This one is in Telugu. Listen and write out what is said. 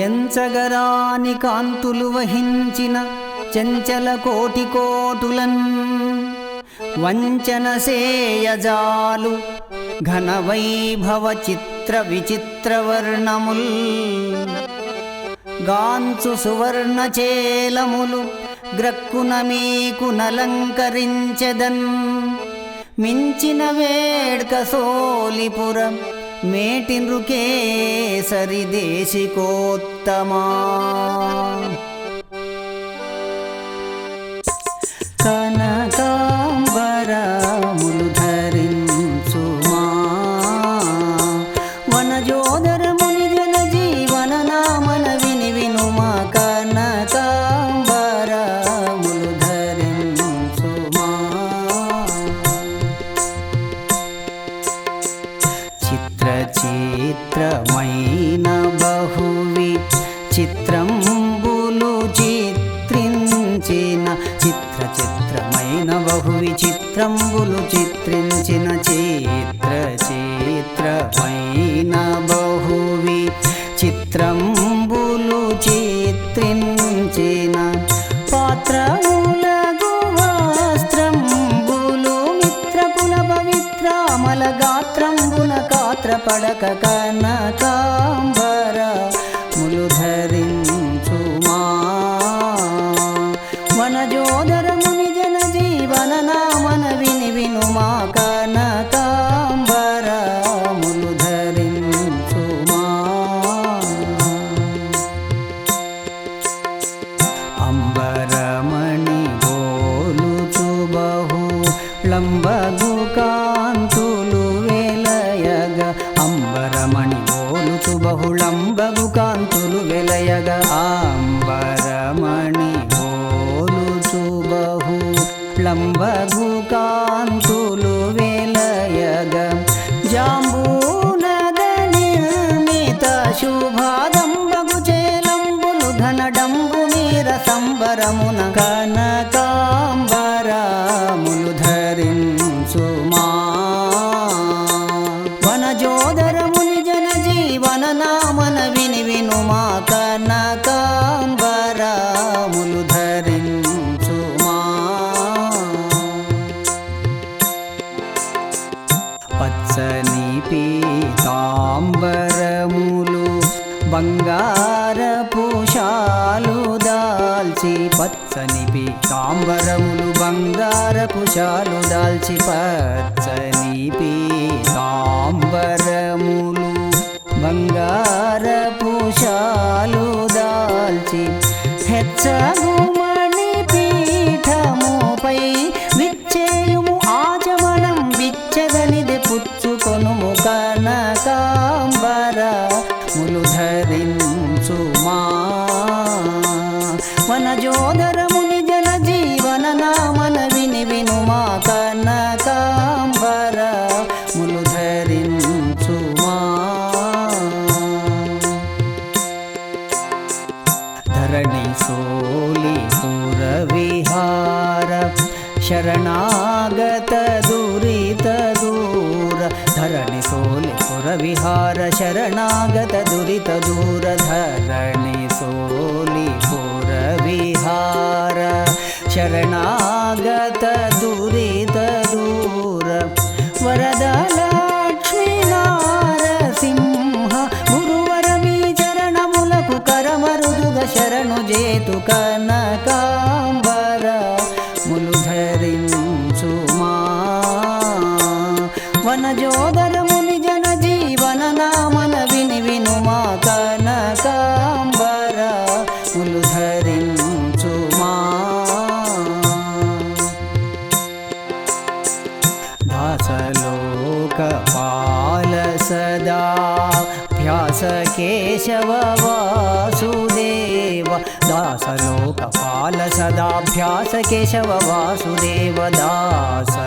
ఎంచగరాని కాంతులు వహించిన చంచల కోటి కోటులన్ వంచన సేయజాలు ఘన వైభవ చిత్ర విచిత్ర వర్ణముల్ గాంచు సువర్ణ చేలములు గ్రక్కున మీకు నలంకరించెదన్ మించిన వేడ్క సోలిపురం మేటి నృకేసరి దేశికోత్తమా? చిత్రంబులు చిత్రించిన చిత్ర చిత్రమైన బహు విచిత్రంబులు చిత్రించిన చిత్ర చిత్రమైన బహువి చిత్రంబులు చిత్రించిన పాత్రములగు వస్త్రంబులు మిత్రకుల పవిత్రామల గాత్రంబున కాత్ర పడక కనకాంబర లంబగు కాంతులు వెలయగ. శుభాదంబగు చేలంబులు ఘనడంబు మీర సంబరమున కనకాంబరములు ధరించుమా. వనజోదరముని జన జీవన నామన విని వినుమా కనకాంబరములు పచ్చని పీతాంబరములు బంగారపు శాలు దాల్చి పచ్చని పీతాంబరములు బంగారపు శాలు దాల్చి పచ్చని పీతాంబరములు బంగారపు శాలు దాల్చి హెచ్చ కనకాంబర ములు ధరించు ధరించుమా వనజోదర ముని జన జీవన నామన విని విను మా కనకాంబర ములు ధరించుమా ధరణి సోలి పుర విహార శరణాగత हार शरणागत दूरित दूर सोलि पोरविहार शरणागत दूरित सदा भ्यास केशव वासुदेव दासलोकपाल सदा भ्यास केशव वासुदेव दासलोकपाल